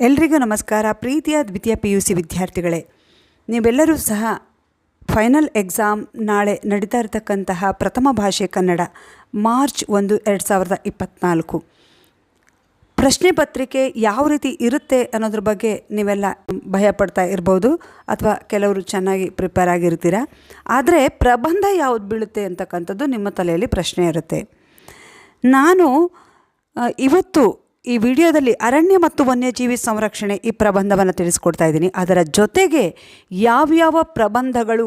ಎಲ್ರಿಗೂ ನಮಸ್ಕಾರ. ಪ್ರೀತಿಯ ದ್ವಿತೀಯ ಪಿ ಯು ಸಿ ವಿದ್ಯಾರ್ಥಿಗಳೇ, ನೀವೆಲ್ಲರೂ ಸಹ ಫೈನಲ್ ಎಕ್ಸಾಮ್ ನಾಳೆ ನಡೀತಾ ಇರತಕ್ಕಂತಹ ಪ್ರಥಮ ಭಾಷೆ ಕನ್ನಡ, ಮಾರ್ಚ್ ಒಂದು, ಎರಡು ಸಾವಿರದ ಇಪ್ಪತ್ತ್ನಾಲ್ಕು ಪ್ರಶ್ನೆ ಪತ್ರಿಕೆ ಯಾವ ರೀತಿ ಇರುತ್ತೆ ಅನ್ನೋದ್ರ ಬಗ್ಗೆ ನೀವೆಲ್ಲ ಭಯ ಪಡ್ತಾ ಇರ್ಬೋದು ಅಥವಾ ಕೆಲವರು ಚೆನ್ನಾಗಿ ಪ್ರಿಪೇರ್ ಆಗಿರ್ತೀರ? ಆದರೆ ಪ್ರಬಂಧ ಯಾವುದು ಬೀಳುತ್ತೆ ಅಂತಕ್ಕಂಥದ್ದು ನಿಮ್ಮ ತಲೆಯಲ್ಲಿ ಪ್ರಶ್ನೆ ಇರುತ್ತೆ. ನಾನು ಇವತ್ತು ಈ ವಿಡಿಯೋದಲ್ಲಿ ಅರಣ್ಯ ಮತ್ತು ವನ್ಯಜೀವಿ ಸಂರಕ್ಷಣೆ ಈ ಪ್ರಬಂಧವನ್ನು ತಿಳಿಸ್ಕೊಡ್ತಾ ಇದ್ದೀನಿ. ಅದರ ಜೊತೆಗೆ ಯಾವ್ಯಾವ ಪ್ರಬಂಧಗಳು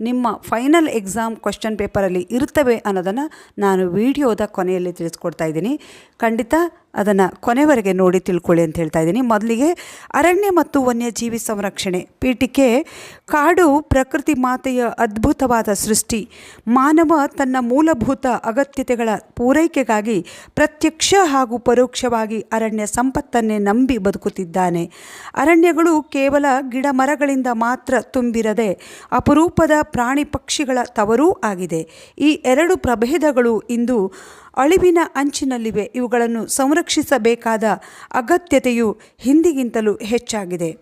ನಿಮ್ಮ ಫೈನಲ್ ಎಕ್ಸಾಮ್ ಕ್ವಶನ್ ಪೇಪರಲ್ಲಿ ಇರುತ್ತವೆ ಅನ್ನೋದನ್ನು ನಾನು ವಿಡಿಯೋದ ಕೊನೆಯಲ್ಲಿ ತಿಳಿಸ್ಕೊಡ್ತಾ ಇದ್ದೀನಿ. ಖಂಡಿತ ಅದನ್ನು ಕೊನೆವರೆಗೆ ನೋಡಿ ತಿಳ್ಕೊಳ್ಳಿ ಅಂತ ಹೇಳ್ತಾ ಇದ್ದೀನಿ. ಮೊದಲಿಗೆ ಅರಣ್ಯ ಮತ್ತು ವನ್ಯಜೀವಿ ಸಂರಕ್ಷಣೆ. ಪೀಠಿಕೆ ಕಾಡು ಪ್ರಕೃತಿ ಮಾತೆಯ ಅದ್ಭುತವಾದ ಸೃಷ್ಟಿ. ಮಾನವ ತನ್ನ ಮೂಲಭೂತ ಅಗತ್ಯತೆಗಳ ಪೂರೈಕೆಗಾಗಿ ಪ್ರತ್ಯಕ್ಷ ಹಾಗೂ ಪರೋಕ್ಷವಾಗಿ ಅರಣ್ಯ ಸಂಪತ್ತನ್ನೇ ನಂಬಿ ಬದುಕುತ್ತಿದ್ದಾನೆ. ಅರಣ್ಯಗಳು ಕೇವಲ ಗಿಡ ಮರಗಳಿಂದ ಮಾತ್ರ ತುಂಬಿರದೆ ಅಪರೂಪದ ಪ್ರಾಣಿ ಪಕ್ಷಿಗಳ ತವರೂ ಆಗಿದೆ. ಈ ಎರಡು ಪ್ರಭೇದಗಳು ಇಂದು ಅಳಿವಿನ ಅಂಚಿನಲ್ಲಿವೆ. ಇವುಗಳನ್ನು ಸಂರಕ್ಷಿಸಬೇಕಾದ ಅಗತ್ಯತೆಯು ಹಿಂದಿಗಿಂತಲೂ ಹೆಚ್ಚಾಗಿದೆ.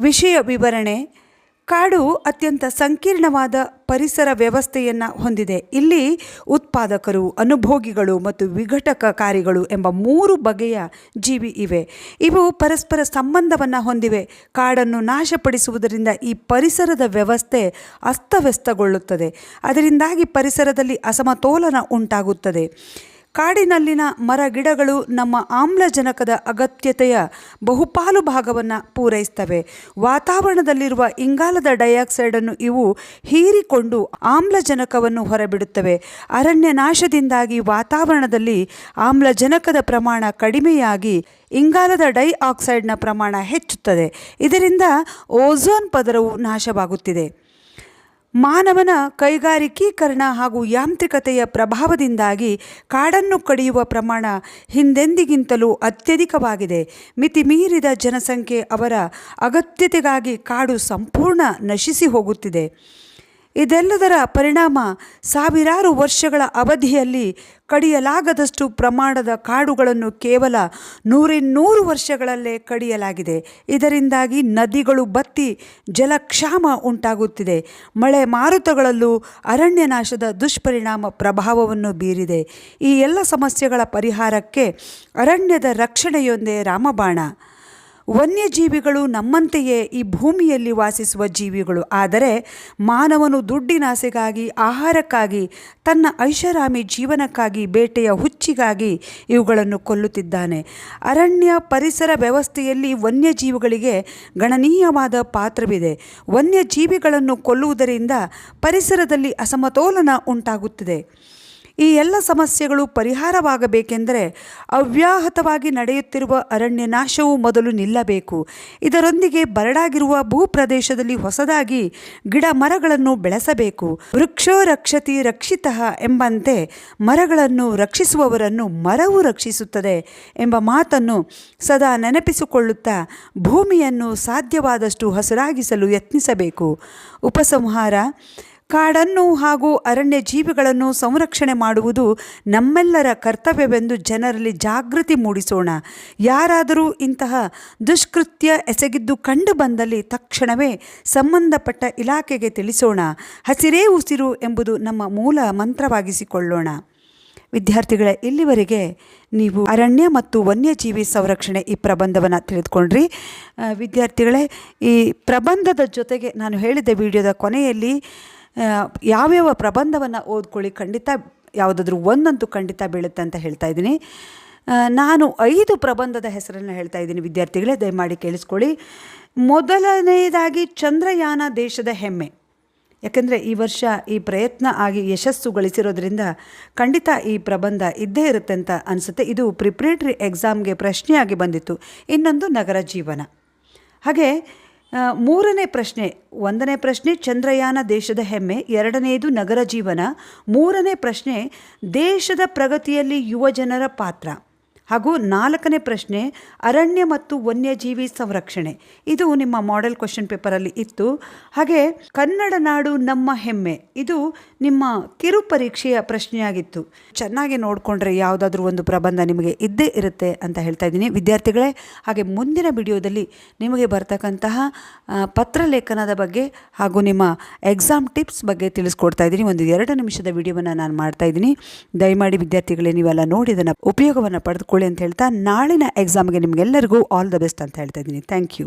ವಿಷಯ ವಿವರಣೆ ಕಾಡು ಅತ್ಯಂತ ಸಂಕೀರ್ಣವಾದ ಪರಿಸರ ವ್ಯವಸ್ಥೆಯನ್ನು ಹೊಂದಿದೆ. ಇಲ್ಲಿ ಉತ್ಪಾದಕರು, ಅನುಭೋಗಿಗಳು ಮತ್ತು ವಿಘಟಕಕಾರಿಗಳು ಎಂಬ ಮೂರು ಬಗೆಯ ಜೀವಿ ಇವೆ. ಇವು ಪರಸ್ಪರ ಸಂಬಂಧವನ್ನು ಹೊಂದಿವೆ. ಕಾಡನ್ನು ನಾಶಪಡಿಸುವುದರಿಂದ ಈ ಪರಿಸರದ ವ್ಯವಸ್ಥೆ ಅಸ್ತವ್ಯಸ್ತಗೊಳ್ಳುತ್ತದೆ. ಅದರಿಂದಾಗಿ ಪರಿಸರದಲ್ಲಿ ಅಸಮತೋಲನ ಉಂಟಾಗುತ್ತದೆ. ಕಾಡಿನಲ್ಲಿನ ಮರ ಗಿಡಗಳು ನಮ್ಮ ಆಮ್ಲಜನಕದ ಅಗತ್ಯತೆಯ ಬಹುಪಾಲು ಭಾಗವನ್ನು ಪೂರೈಸ್ತವೆ. ವಾತಾವರಣದಲ್ಲಿರುವ ಇಂಗಾಲದ ಡೈಆಕ್ಸೈಡನ್ನು ಇವು ಹೀರಿಕೊಂಡು ಆಮ್ಲಜನಕವನ್ನು ಹೊರಬಿಡುತ್ತವೆ. ಅರಣ್ಯ ನಾಶದಿಂದಾಗಿ ವಾತಾವರಣದಲ್ಲಿ ಆಮ್ಲಜನಕದ ಪ್ರಮಾಣ ಕಡಿಮೆಯಾಗಿ ಇಂಗಾಲದ ಡೈಆಕ್ಸೈಡ್ನ ಪ್ರಮಾಣ ಹೆಚ್ಚುತ್ತದೆ. ಇದರಿಂದ ಓಝೋನ್ ಪದರವು ನಾಶವಾಗುತ್ತಿದೆ. ಮಾನವನ ಕೈಗಾರಿಕೀಕರಣ ಹಾಗೂ ಯಾಂತ್ರಿಕತೆಯ ಪ್ರಭಾವದಿಂದಾಗಿ ಕಾಡನ್ನು ಕಡಿಯುವ ಪ್ರಮಾಣ ಹಿಂದೆಂದಿಗಿಂತಲೂ ಅತ್ಯಧಿಕವಾಗಿದೆ. ಮಿತಿಮೀರಿದ ಜನಸಂಖ್ಯೆ ಅವರ ಅಗತ್ಯತೆಗಾಗಿ ಕಾಡು ಸಂಪೂರ್ಣ ನಶಿಸಿ ಹೋಗುತ್ತಿದೆ ಇದೆಲ್ಲದರ ಪರಿಣಾಮ ಸಾವಿರಾರು ವರ್ಷಗಳ ಅವಧಿಯಲ್ಲಿ ಕಡಿಯಲಾಗದಷ್ಟು ಪ್ರಮಾಣದ ಕಾಡುಗಳನ್ನು ಕೇವಲ ನೂರಿನ್ನೂರು ವರ್ಷಗಳಲ್ಲೇ ಕಡಿಯಲಾಗಿದೆ. ಇದರಿಂದಾಗಿ ನದಿಗಳು ಬತ್ತಿ ಜಲಕ್ಷಾಮ ಉಂಟಾಗುತ್ತಿದೆ. ಮಳೆ ಮಾರುತಗಳಲ್ಲೂ ಅರಣ್ಯ ನಾಶದ ದುಷ್ಪರಿಣಾಮ ಪ್ರಭಾವವನ್ನು ಬೀರಿದೆ. ಈ ಎಲ್ಲ ಸಮಸ್ಯೆಗಳ ಪರಿಹಾರಕ್ಕೆ ಅರಣ್ಯದ ರಕ್ಷಣೆಯೊಂದೇ ರಾಮಬಾಣ. ವನ್ಯಜೀವಿಗಳು ನಮ್ಮಂತೆಯೇ ಈ ಭೂಮಿಯಲ್ಲಿ ವಾಸಿಸುವ ಜೀವಿಗಳು. ಆದರೆ ಮಾನವನು ದುಡ್ಡಿನಾಸೆಗಾಗಿ, ಆಹಾರಕ್ಕಾಗಿ, ತನ್ನ ಐಷಾರಾಮಿ ಜೀವನಕ್ಕಾಗಿ, ಬೇಟೆಯ ಹುಚ್ಚಿಗಾಗಿ ಇವುಗಳನ್ನು ಕೊಲ್ಲುತ್ತಿದ್ದಾನೆ. ಅರಣ್ಯ ಪರಿಸರ ವ್ಯವಸ್ಥೆಯಲ್ಲಿ ವನ್ಯಜೀವಿಗಳಿಗೆ ಗಣನೀಯವಾದ ಪಾತ್ರವಿದೆ. ವನ್ಯಜೀವಿಗಳನ್ನು ಕೊಲ್ಲುವುದರಿಂದ ಪರಿಸರದಲ್ಲಿ ಅಸಮತೋಲನ ಉಂಟಾಗುತ್ತದೆ. ಈ ಎಲ್ಲ ಸಮಸ್ಯೆಗಳು ಪರಿಹಾರವಾಗಬೇಕೆಂದರೆ ಅವ್ಯಾಹತವಾಗಿ ನಡೆಯುತ್ತಿರುವ ಅರಣ್ಯ ನಾಶವು ಮೊದಲು ನಿಲ್ಲಬೇಕು. ಇದರೊಂದಿಗೆ ಬರಡಾಗಿರುವ ಭೂಪ್ರದೇಶದಲ್ಲಿ ಹೊಸದಾಗಿ ಗಿಡ ಮರಗಳನ್ನು ಬೆಳೆಸಬೇಕು. ವೃಕ್ಷೋ ರಕ್ಷತಿ ರಕ್ಷಿತ ಎಂಬಂತೆ ಮರಗಳನ್ನು ರಕ್ಷಿಸುವವರನ್ನು ಮರವು ರಕ್ಷಿಸುತ್ತದೆ ಎಂಬ ಮಾತನ್ನು ಸದಾ ನೆನಪಿಸಿಕೊಳ್ಳುತ್ತಾ ಭೂಮಿಯನ್ನು ಸಾಧ್ಯವಾದಷ್ಟು ಹಸಿರಾಗಿಸಲು ಯತ್ನಿಸಬೇಕು. ಉಪಸಂಹಾರ ಕಾಡನ್ನು ಹಾಗೂ ಅರಣ್ಯ ಜೀವಿಗಳನ್ನು ಸಂರಕ್ಷಣೆ ಮಾಡುವುದು ನಮ್ಮೆಲ್ಲರ ಕರ್ತವ್ಯವೆಂದು ಜನರಲ್ಲಿ ಜಾಗೃತಿ ಮೂಡಿಸೋಣ. ಯಾರಾದರೂ ಇಂತಹ ದುಷ್ಕೃತ್ಯ ಎಸಗಿದ್ದು ಕಂಡು ಬಂದಲ್ಲಿ ತಕ್ಷಣವೇ ಸಂಬಂಧಪಟ್ಟ ಇಲಾಖೆಗೆ ತಿಳಿಸೋಣ. ಹಸಿರೇ ಉಸಿರು ಎಂಬುದು ನಮ್ಮ ಮೂಲ ಮಂತ್ರವಾಗಿಸಿಕೊಳ್ಳೋಣ. ವಿದ್ಯಾರ್ಥಿಗಳ, ಇಲ್ಲಿವರೆಗೆ ನೀವು ಅರಣ್ಯ ಮತ್ತು ವನ್ಯಜೀವಿ ಸಂರಕ್ಷಣೆ ಈ ಪ್ರಬಂಧವನ್ನು ತಿಳಿದುಕೊಂಡ್ರಿ. ವಿದ್ಯಾರ್ಥಿಗಳೇ, ಈ ಪ್ರಬಂಧದ ಜೊತೆಗೆ ನಾನು ಹೇಳಿದ ವಿಡಿಯೋದ ಕೊನೆಯಲ್ಲಿ ಯಾವ್ಯಾವ ಪ್ರಬಂಧವನ್ನು ಓದ್ಕೊಳ್ಳಿ ಖಂಡಿತ ಯಾವುದಾದ್ರೂ ಒಂದಂತೂ ಖಂಡಿತ ಬೀಳುತ್ತೆ ಅಂತ ಹೇಳ್ತಾ ಇದ್ದೀನಿ. ನಾನು ಐದು ಪ್ರಬಂಧದ ಹೆಸರನ್ನು ಹೇಳ್ತಾ ಇದ್ದೀನಿ ವಿದ್ಯಾರ್ಥಿಗಳೇ, ದಯಮಾಡಿ ಕೇಳಿಸ್ಕೊಳ್ಳಿ. ಮೊದಲನೆಯದಾಗಿ ಚಂದ್ರಯಾನ ದೇಶದ ಹೆಮ್ಮೆ. ಯಾಕೆಂದರೆ ಈ ವರ್ಷ ಈ ಪ್ರಯತ್ನ ಆಗಿ ಯಶಸ್ಸು ಗಳಿಸಿರೋದ್ರಿಂದ ಖಂಡಿತ ಈ ಪ್ರಬಂಧ ಇದ್ದೇ ಇರುತ್ತೆ ಅಂತ ಅನಿಸುತ್ತೆ. ಇದು ಪ್ರಿಪ್ರೇಟರಿ ಎಕ್ಸಾಮ್ಗೆ ಪ್ರಶ್ನೆಯಾಗಿ ಬಂದಿತ್ತು. ಇನ್ನೊಂದು ನಗರ ಜೀವನ. ಹಾಗೆ ಮೂರನೇ ಪ್ರಶ್ನೆ, ಒಂದನೇ ಪ್ರಶ್ನೆ, ಚಂದ್ರಯಾನ ದೇಶದ ಹೆಮ್ಮೆ ಎರಡನೆಯದು ನಗರ ಜೀವನ, ಮೂರನೇ ಪ್ರಶ್ನೆ, ದೇಶದ ಪ್ರಗತಿಯಲ್ಲಿ ಯುವಜನರ ಪಾತ್ರ. ಹಾಗೂ ನಾಲ್ಕನೇ ಪ್ರಶ್ನೆ, ಅರಣ್ಯ ಮತ್ತು ವನ್ಯಜೀವಿ ಸಂರಕ್ಷಣೆ. ಇದು ನಿಮ್ಮ ಮಾಡೆಲ್ ಕ್ವಶನ್ ಪೇಪರಲ್ಲಿ ಇತ್ತು. ಹಾಗೆ, ಕನ್ನಡ ನಾಡು ನಮ್ಮ ಹೆಮ್ಮೆ. ಇದು ನಿಮ್ಮ ಕಿರು ಪರೀಕ್ಷೆಯ ಪ್ರಶ್ನೆಯಾಗಿತ್ತು. ಚೆನ್ನಾಗಿ ನೋಡಿಕೊಂಡ್ರೆ ಯಾವುದಾದ್ರೂ ಒಂದು ಪ್ರಬಂಧ ನಿಮಗೆ ಇದ್ದೇ ಇರುತ್ತೆ ಅಂತ ಹೇಳ್ತಾ ಇದ್ದೀನಿ. ವಿದ್ಯಾರ್ಥಿಗಳೇ, ಹಾಗೆ ಮುಂದಿನ ವಿಡಿಯೋದಲ್ಲಿ ನಿಮಗೆ ಬರ್ತಕ್ಕಂತಹ ಪತ್ರಲೇಖನದ ಬಗ್ಗೆ ಹಾಗೂ ನಿಮ್ಮ ಎಕ್ಸಾಮ್ ಟಿಪ್ಸ್ ಬಗ್ಗೆ ತಿಳಿಸ್ಕೊಡ್ತಾ ಇದ್ದೀನಿ. ಒಂದು ಎರಡು ನಿಮಿಷದ ವಿಡಿಯೋವನ್ನು ನಾನು ಮಾಡ್ತಾ ಇದ್ದೀನಿ. ದಯಮಾಡಿ ವಿದ್ಯಾರ್ಥಿಗಳೇ, ನೀವೆಲ್ಲ ನೋಡಿ ಇದನ್ನು ಉಪಯೋಗವನ್ನು ಪಡೆದುಕೊಳ್ಳಿ ಅಂತ ಹೇಳ್ತಾ ನಾಳಿನ ಎಕ್ಸಾಮ್ಗೆ ನಿಮಗೆಲ್ಲರಿಗೂ ಆಲ್ ದ ಬೆಸ್ಟ್ ಅಂತ ಹೇಳ್ತಾ ಇದ್ದೀನಿ. Thank you